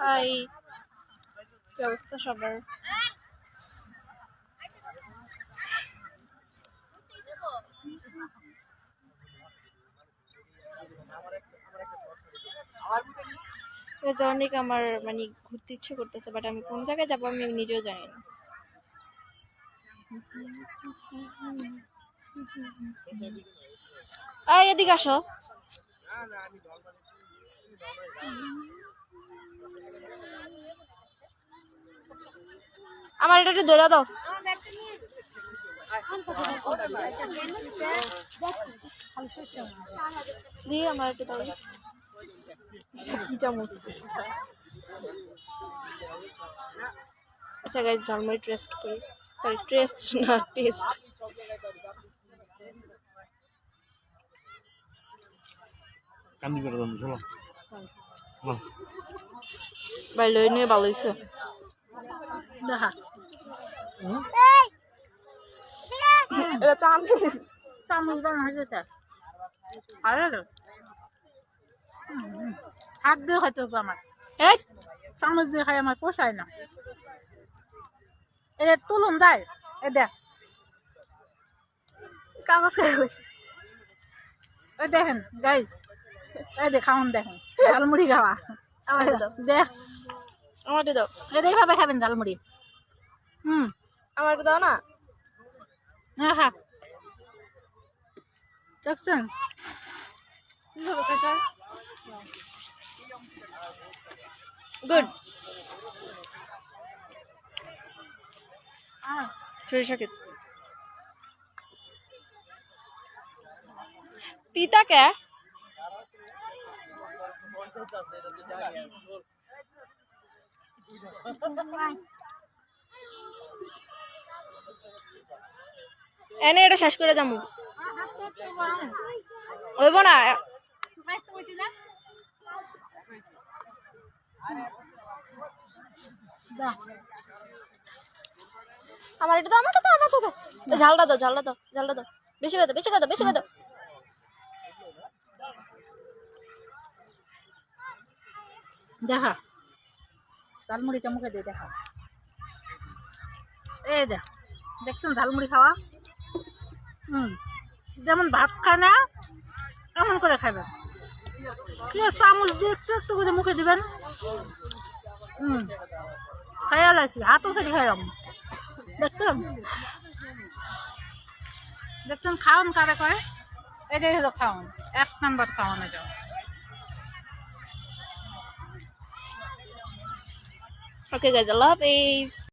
High কি অবস্থা সবার? অনেক আমার মানে ঘুরতে ইচ্ছে করতেছে বাট আমি কোন জায়গায় যাব আমি নিজেও জানি না। এদিকে আসো। আমার এটা একটু ধরে দাও। দি আমার একটু দাও কি চামচ? আচ্ছা গাইজ ঝালমুড়ি টেস্ট করি। সরি টেস্ট না টেস্ট কান্দি করে দাম চলো। চলো ভাই লই নিয়ে ভালো হয়েছে। এটা চাউমিন চামচ বানা হয়ে গেছে আরে। হাত দিয়ে খাইতে হবে আমার এই চামচ দিয়ে খাই আমার পোষায় না এটা তুলুন যায় এ দেখ কাগজ খাই এ দেখেন গাইস এই দেখ খাউন দেখেন। ঝালমুড়ি খাওয়া দেখ আমার দাও। এটা এইভাবে খাবেন ঝালমুড়ি। হুম আমার দাও না? হ্যাঁ হ্যাঁ। দেখছেন? গুড। আহ, সরিষা ক্ষেত। তিতা কে এনে এটা শেষ করে যাব। হইব না। আমার এটা তো আমার দাও আমার এই ঝালটা দাও ঝালটা দাও ঝালটা দাও। বেশি করে বেশি করে বেশি করে দেখা। ঝালমুড়িটা মুখে দিয়ে দেখা। এই দেখ দেখছেন ঝালমুড়ি খাওয়া? হুম, যেমন ভাত খায় না, এমন করে খাবেন চামচ দিয়ে একটু একটু করে মুখে দিবেন? হুম, খাইয়া লাইছি হাতও সারি খাইলাম দেখছেন? দেখছেন খাওয়ান কারে করে? এটাই হলো খাওয়ান, এক নাম্বার খাওয়ান এটা। Okay guys, I love it.